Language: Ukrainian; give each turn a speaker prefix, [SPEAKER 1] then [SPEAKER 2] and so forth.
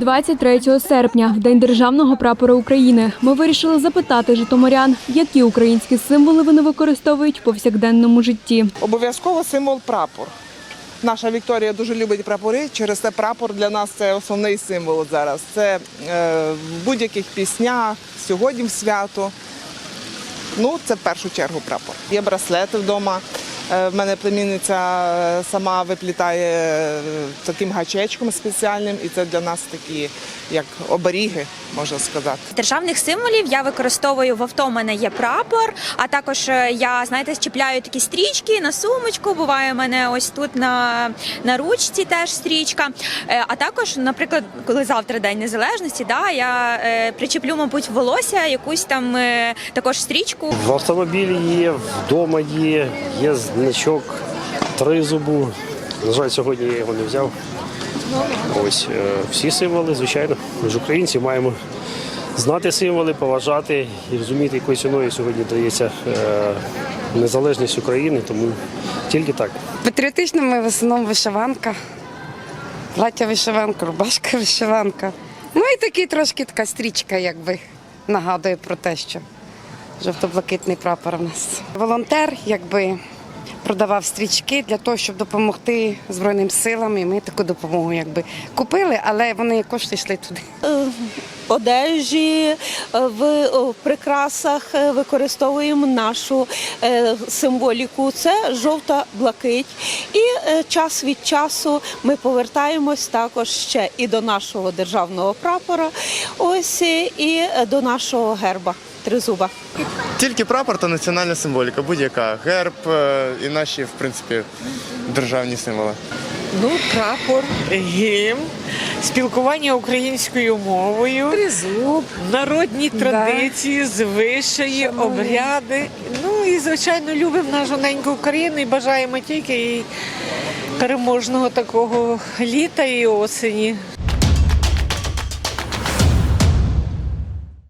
[SPEAKER 1] 23 серпня, в День державного прапора України, ми вирішили запитати житомирян, які українські символи вони використовують в повсякденному житті.
[SPEAKER 2] Обов'язково символ прапор. Наша Вікторія дуже любить прапори. Через це прапор для нас це основний символ зараз. Це е, в будь-яких піснях, сьогодні в свято. Ну, це в першу чергу прапор. Є браслети вдома. Е, В мене племінниця е, сама виплітає е, таким гачечком спеціальним, і це для нас такі як оберіги, можна сказати.
[SPEAKER 3] Державних символів я використовую в авто. У мене є прапор, а також я знаєте, чіпляю такі стрічки на сумочку. Буває у мене ось тут на, на ручці теж стрічка. А також, наприклад, коли завтра день незалежності, да, я причеплю, мабуть, волосся якусь там також стрічку.
[SPEAKER 4] В автомобілі є, вдома є, є значок тризубу. На жаль, сьогодні я його не взяв. Ось е, всі символи, звичайно. Ми ж українці маємо знати символи, поважати і розуміти, якою ціною сьогодні дається е, незалежність України, тому тільки так.
[SPEAKER 5] Патріотичними в основному вишиванка, плаття вишиванка, рубашка вишиванка. Ну і такі трошки така стрічка, якби нагадує про те, що жовто-блакитний прапор у нас. Волонтер, якби продавав стрічки для того, щоб допомогти Збройним силам. І ми таку допомогу якби купили, але вони кошти йшли туди.
[SPEAKER 6] Одежі, е, в прикрасах е, використовуємо нашу е, символіку. Це жовта блакить. І час від часу ми повертаємось також ще і до нашого державного прапора, ось і до нашого герба тризуба.
[SPEAKER 7] Тільки прапор та національна символіка, будь-яка. Герб і наші, в принципі, державні символи.
[SPEAKER 8] Ну, прапор, гімн, спілкування українською мовою,
[SPEAKER 5] Тризуб.
[SPEAKER 8] народні традиції, звичаї, обряди. Ну і звичайно любимо нашу неньку Україну і бажаємо тільки їй переможного такого літа і осені.